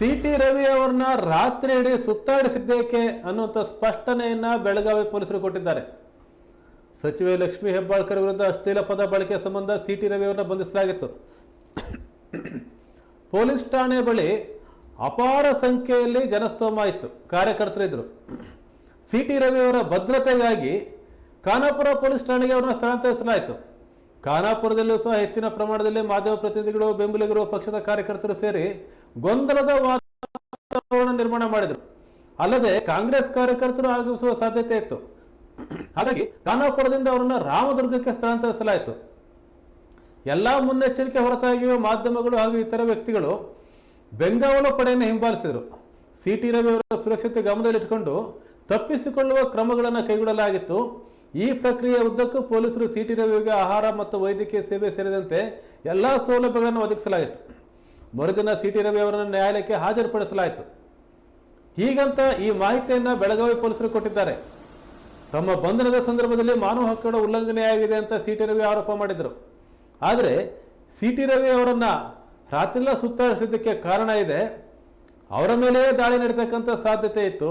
C T Ravi ಅವ್ರನ್ನ ರಾತ್ರಿ ಇಡೀ ಸುತ್ತಾಡಿಸಿದ್ದೇಕೆ ಅನ್ನುವಂಥ ಸ್ಪಷ್ಟನೆಯನ್ನ ಬೆಳಗಾವಿ ಪೊಲೀಸರು ಕೊಟ್ಟಿದ್ದಾರೆ. ಸಚಿವೆ ಲಕ್ಷ್ಮಿ ಹೆಬ್ಬಾಳ್ಕರ್ ವಿರುದ್ಧ ಅಶ್ಲೀಲ ಪದ ಬಳಕೆ ಸಂಬಂಧ ಸಿ ಟಿ ರವಿ ಅವರನ್ನ ಬಂಧಿಸಲಾಗಿತ್ತು. ಪೊಲೀಸ್ ಠಾಣೆ ಬಳಿ ಅಪಾರ ಸಂಖ್ಯೆಯಲ್ಲಿ ಜನಸ್ತೋಮ ಇತ್ತು. ಕಾರ್ಯಕರ್ತರಿದ್ದರು ಸಿ ಟಿ ರವಿ ಅವರ ಭದ್ರತೆಗಾಗಿ ಖಾನಾಪುರ ಪೊಲೀಸ್ ಠಾಣೆಗೆ ಅವರನ್ನ ಸ್ಥಳಾಂತರಿಸಲಾಯಿತು. ಖಾನಾಪುರದಲ್ಲೂ ಸಹ ಹೆಚ್ಚಿನ ಪ್ರಮಾಣದಲ್ಲಿ ಮಾಧ್ಯಮ ಪ್ರತಿನಿಧಿಗಳು, ಬೆಂಬಲಿಗರು, ಪಕ್ಷದ ಕಾರ್ಯಕರ್ತರು ಸೇರಿ ಗೊಂದಲದ ವಾತಾವರಣ ನಿರ್ಮಾಣ ಮಾಡಿದರು. ಅಲ್ಲದೆ ಕಾಂಗ್ರೆಸ್ ಕಾರ್ಯಕರ್ತರು ಆಗಮಿಸುವ ಸಾಧ್ಯತೆ ಇತ್ತು. ಹಾಗಾಗಿ ಖಾನಾಪುರದಿಂದ ಅವರನ್ನು ರಾಮದುರ್ಗಕ್ಕೆ ಸ್ಥಳಾಂತರಿಸಲಾಯಿತು. ಎಲ್ಲ ಮುನ್ನೆಚ್ಚರಿಕೆ ಹೊರತಾಗಿಯೂ ಮಾಧ್ಯಮಗಳು ಹಾಗೂ ಇತರ ವ್ಯಕ್ತಿಗಳು ಬೆಂಗಾವಲು ಪಡೆಯನ್ನು ಹಿಂಬಾಲಿಸಿದರು. ಸಿ ಟಿ ರವಿ ಅವರ ಸುರಕ್ಷತೆ ಗಮನದಲ್ಲಿಟ್ಟುಕೊಂಡು ತಪ್ಪಿಸಿಕೊಳ್ಳುವ ಕ್ರಮಗಳನ್ನು ಕೈಗೊಳ್ಳಲಾಗಿತ್ತು. ಈ ಪ್ರಕ್ರಿಯೆ ಉದ್ದಕ್ಕೂ ಪೊಲೀಸರು ಸಿಟಿ ರವಿಗೆ ಆಹಾರ ಮತ್ತು ವೈದ್ಯಕೀಯ ಸೇವೆ ಸೇರಿದಂತೆ ಎಲ್ಲ ಸೌಲಭ್ಯಗಳನ್ನು ಒದಗಿಸಲಾಯಿತು. ಮರುದಿನ ಸಿಟಿ ರವಿ ಅವರನ್ನು ನ್ಯಾಯಾಲಯಕ್ಕೆ ಹಾಜರುಪಡಿಸಲಾಯಿತು. ಹೀಗಂತ ಈ ಮಾಹಿತಿಯನ್ನು ಬೆಳಗಾವಿ ಪೊಲೀಸರು ಕೊಟ್ಟಿದ್ದಾರೆ. ತಮ್ಮ ಬಂಧನದ ಸಂದರ್ಭದಲ್ಲಿ ಮಾನವ ಹಕ್ಕುಗಳ ಉಲ್ಲಂಘನೆಯಾಗಿದೆ ಅಂತ ಸಿ ಟಿ ರವಿ ಆರೋಪ ಮಾಡಿದರು. ಆದರೆ ಸಿ ಟಿ ರವಿ ಅವರನ್ನು ರಾತ್ರಿಲ್ಲ ಸುತ್ತಾಡಿಸಿದ್ದಕ್ಕೆ ಕಾರಣ ಇದೆ. ಅವರ ಮೇಲೆಯೇ ದಾಳಿ ನಡೀತಕ್ಕಂಥ ಸಾಧ್ಯತೆ ಇತ್ತು.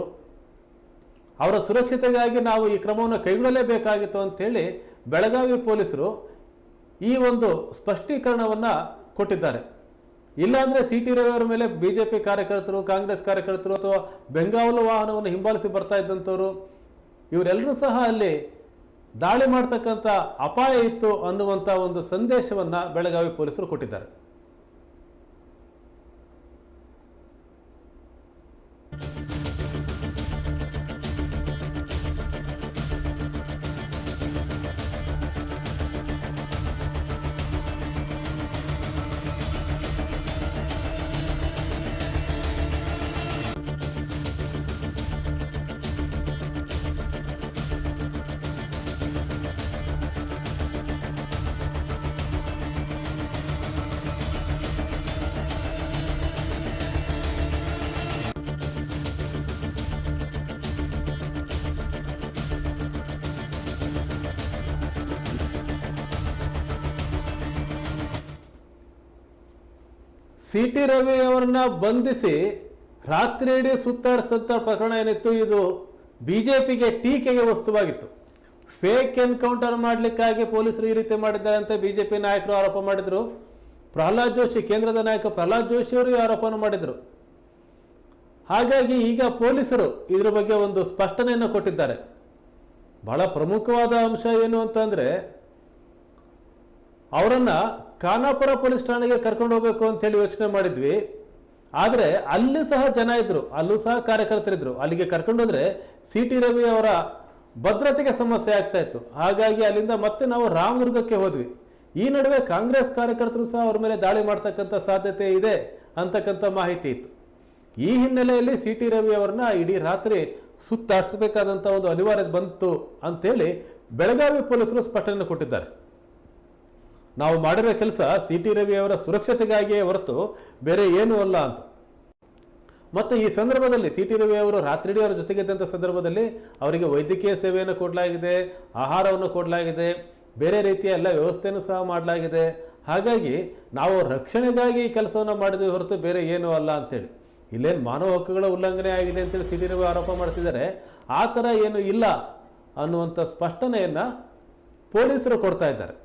ಅವರ ಸುರಕ್ಷತೆಗಾಗಿ ನಾವು ಈ ಕ್ರಮವನ್ನು ಕೈಗೊಳ್ಳಲೇಬೇಕಾಗಿತ್ತು ಅಂಥೇಳಿ ಬೆಳಗಾವಿ ಪೊಲೀಸರು ಈ ಒಂದು ಸ್ಪಷ್ಟೀಕರಣವನ್ನು ಕೊಟ್ಟಿದ್ದಾರೆ. ಇಲ್ಲಾಂದರೆ ಸಿ ಟಿ ರವಿಯವರ ಮೇಲೆ ಬಿ ಜೆ ಪಿ ಕಾರ್ಯಕರ್ತರು, ಕಾಂಗ್ರೆಸ್ ಕಾರ್ಯಕರ್ತರು ಅಥವಾ ಬೆಂಗಾವಲು ವಾಹನವನ್ನು ಹಿಂಬಾಲಿಸಿ ಬರ್ತಾ ಇದ್ದಂಥವರು, ಇವರೆಲ್ಲರೂ ಸಹ ಅಲ್ಲಿ ದಾಳಿ ಮಾಡ್ತಕ್ಕಂಥ ಅಪಾಯ ಇತ್ತು ಅನ್ನುವಂಥ ಒಂದು ಸಂದೇಶವನ್ನು ಬೆಳಗಾವಿ ಪೊಲೀಸರು ಕೊಟ್ಟಿದ್ದಾರೆ. ಸಿ ಟಿ ರವಿ ಅವರನ್ನ ಬಂಧಿಸಿ ರಾತ್ರಿ ಇಡೀ ಸುತ್ತಾಡಿಸಿದಂಥ ಪ್ರಕರಣ ಏನಿತ್ತು, ಇದು ಬಿ ಜೆ ಪಿಗೆ ಟೀಕೆಗೆ ವಸ್ತುವಾಗಿತ್ತು. ಫೇಕ್ ಎನ್ಕೌಂಟರ್ ಮಾಡಲಿಕ್ಕಾಗಿ ಪೊಲೀಸರು ಈ ರೀತಿ ಮಾಡಿದ್ದಾರೆ ಅಂತ ಬಿ ಜೆ ಪಿ ನಾಯಕರು ಆರೋಪ ಮಾಡಿದರು. ಪ್ರಹ್ಲಾದ್ ಜೋಶಿ, ಕೇಂದ್ರದ ನಾಯಕ ಪ್ರಹ್ಲಾದ್ ಜೋಶಿ ಅವರು ಈ ಆರೋಪವನ್ನು ಮಾಡಿದರು. ಹಾಗಾಗಿ ಈಗ ಪೊಲೀಸರು ಇದರ ಬಗ್ಗೆ ಒಂದು ಸ್ಪಷ್ಟನೆಯನ್ನು ಕೊಟ್ಟಿದ್ದಾರೆ. ಬಹಳ ಪ್ರಮುಖವಾದ ಅಂಶ ಏನು ಅಂತಂದರೆ ಅವರನ್ನ ಖಾನಾಪುರ ಪೊಲೀಸ್ ಠಾಣೆಗೆ ಕರ್ಕೊಂಡು ಹೋಗ್ಬೇಕು ಅಂತೇಳಿ ಯೋಚನೆ ಮಾಡಿದ್ವಿ. ಆದರೆ ಅಲ್ಲಿ ಸಹ ಜನ ಇದ್ದರು ಅಲ್ಲೂ ಸಹ ಕಾರ್ಯಕರ್ತರಿದ್ದರು ಅಲ್ಲಿಗೆ ಕರ್ಕೊಂಡು ಹೋದ್ರೆ ಸಿ ಟಿ ರವಿ ಅವರ ಭದ್ರತೆಗೆ ಸಮಸ್ಯೆ ಆಗ್ತಾ ಇತ್ತು. ಹಾಗಾಗಿ ಅಲ್ಲಿಂದ ಮತ್ತೆ ನಾವು ರಾಮದುರ್ಗಕ್ಕೆ ಹೋದ್ವಿ. ಈ ನಡುವೆ ಕಾಂಗ್ರೆಸ್ ಕಾರ್ಯಕರ್ತರು ಸಹ ಅವ್ರ ಮೇಲೆ ದಾಳಿ ಮಾಡ್ತಕ್ಕಂಥ ಸಾಧ್ಯತೆ ಇದೆ ಅಂತಕ್ಕಂಥ ಮಾಹಿತಿ ಇತ್ತು. ಈ ಹಿನ್ನೆಲೆಯಲ್ಲಿ ಸಿ ಟಿ ರವಿ ಅವರನ್ನ ಇಡೀ ರಾತ್ರಿ ಸುತ್ತಾಡಿಸಬೇಕಾದಂಥ ಒಂದು ಅನಿವಾರ್ಯ ಬಂತು ಅಂತೇಳಿ ಬೆಳಗಾವಿ ಪೊಲೀಸರು ಸ್ಪಷ್ಟನೆ ಕೊಟ್ಟಿದ್ದಾರೆ. ನಾವು ಮಾಡಿರೋ ಕೆಲಸ ಸಿ ಟಿ ರವಿ ಅವರ ಸುರಕ್ಷತೆಗಾಗಿಯೇ ಹೊರತು ಬೇರೆ ಏನೂ ಅಲ್ಲ ಅಂತ. ಮತ್ತು ಈ ಸಂದರ್ಭದಲ್ಲಿ ಸಿ ಟಿ ರವಿ ಅವರು ರಾತ್ರಿಡೀ ಅವರ ಜೊತೆಗಿದ್ದಂಥ ಸಂದರ್ಭದಲ್ಲಿ ಅವರಿಗೆ ವೈದ್ಯಕೀಯ ಸೇವೆಯನ್ನು ಕೊಡಲಾಗಿದೆ, ಆಹಾರವನ್ನು ಕೊಡಲಾಗಿದೆ, ಬೇರೆ ರೀತಿಯ ಎಲ್ಲ ವ್ಯವಸ್ಥೆಯನ್ನು ಸಹ ಮಾಡಲಾಗಿದೆ. ಹಾಗಾಗಿ ನಾವು ರಕ್ಷಣೆಗಾಗಿ ಈ ಕೆಲಸವನ್ನು ಮಾಡಿದ್ವಿ ಹೊರತು ಬೇರೆ ಏನೂ ಅಲ್ಲ ಅಂತೇಳಿ. ಇಲ್ಲೇನು ಮಾನವ ಹಕ್ಕುಗಳ ಉಲ್ಲಂಘನೆ ಆಗಿದೆ ಅಂತೇಳಿ ಸಿ ಟಿ ರವಿ ಆರೋಪ ಮಾಡ್ತಿದ್ದಾರೆ. ಆ ಥರ ಏನು ಇಲ್ಲ ಅನ್ನುವಂಥ ಸ್ಪಷ್ಟನೆಯನ್ನು ಪೊಲೀಸರು ಕೊಡ್ತಾ ಇದ್ದಾರೆ.